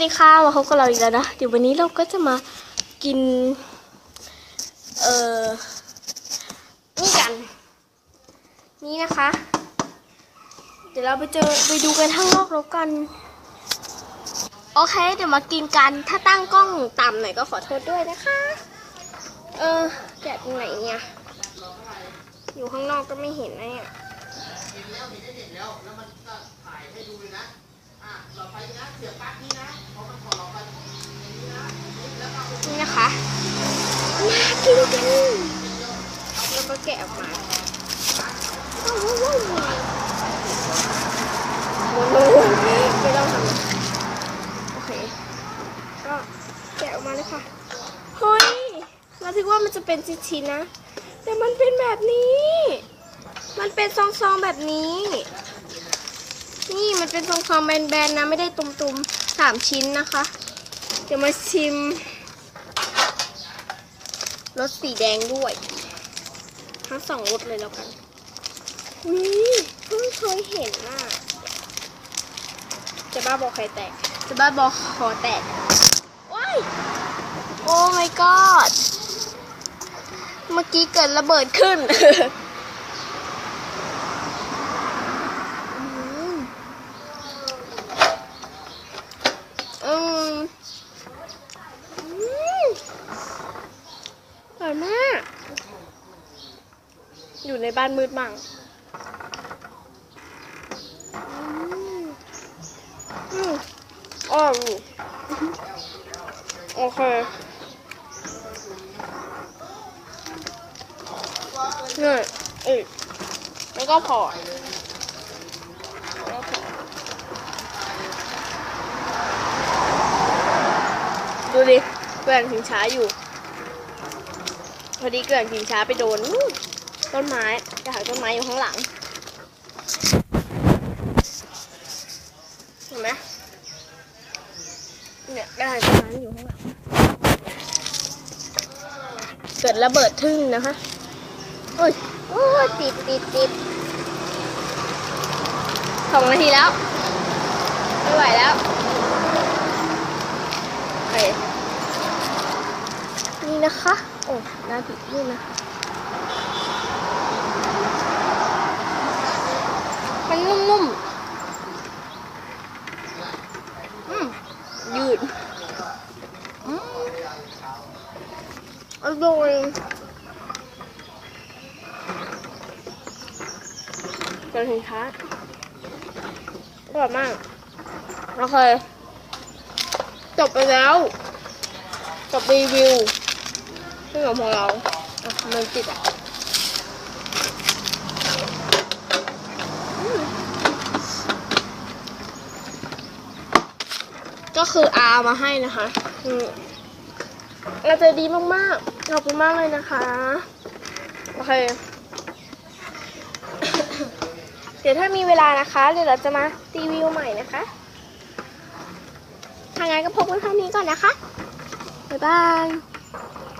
สวัสดีค่ะมาพบกับเราอีกแล้วนะ เดี๋ยววันนี้เราก็จะมากิน เอ่อ นี่กัน นี่นะคะ เดี๋ยวเราไปเจอไปดูกันข้างนอกแล้วกัน โอเค เดี๋ยวมากินกัน ถ้าตั้งกล้องต่ำหน่อยก็ขอโทษด้วยนะคะ เออแกะตรงไหนเนี่ย อยู่ข้างนอกก็ไม่เห็นนะเนี่ย นี่นะคะมา กินกันแล้วก็แกะออกมาว้าวว้าวว้าวโอ้โหไม่ต้องทำโอเค ก็แกะออกมาเลยค่ะ เฮ้ย เราคิดว่ามันจะเป็นชิ้นๆนะ แต่มันเป็นแบบนี้ มันเป็นซองๆแบบนี้ นี่มันเป็นซองๆแบนๆนะ ไม่ได้ตุ่มๆสามชิ้นนะคะ เดี๋ยวมาชิม รสสีแดงด้วย ทั้งสองรสเลยแล้วกันนี่เพิ่งเคยเห็นน่ะ จะบ้าบอกใครแตก จะบ้าบอกคอแตกว้ายโอ้ my god เมื่อกี้เกิดระเบิดขึ้น อืมอืมอืม อร่อยมาก อยู่ในบ้านมืดมั่งอืมอืมอร่อยอยู่โอเคนี่อีกแล้วก็พอแล้วก็พอดูดิแกว่งถึงช้าอยู่ พอดีเกิดกิ่งช้าไปโดนต้นไม้กระถางต้นไม้อยู่ข้างหลัง เห็นไหมเนี่ยกระถางต้นไม้อยู่ข้างหลัง เกิดระเบิดทึ่งนะคะโอ้ยโอ้ยติดติดติดสองนาทีแล้ว ไม่ไหวแล้วโอเคนี่นะคะ อ้น่าติดนี่นะมันนุ่มๆอืมยืดอืมอร่อยเจอถึงช้าอร่อยมาก โอเค จบไปแล้ว จบรีวิว ซึ่งของเราอะมันติดอะก็คืออามาให้นะคะอืมเราใจดีมากๆ ขอบคุณมากเลยนะคะ โอเค เดี๋ยวถ้ามีเวลานะคะ เดี๋ยวเราจะมารีวิวใหม่นะคะ ทางงานก็พบกันเท่านี้ก่อนนะคะ บ๊ายบาย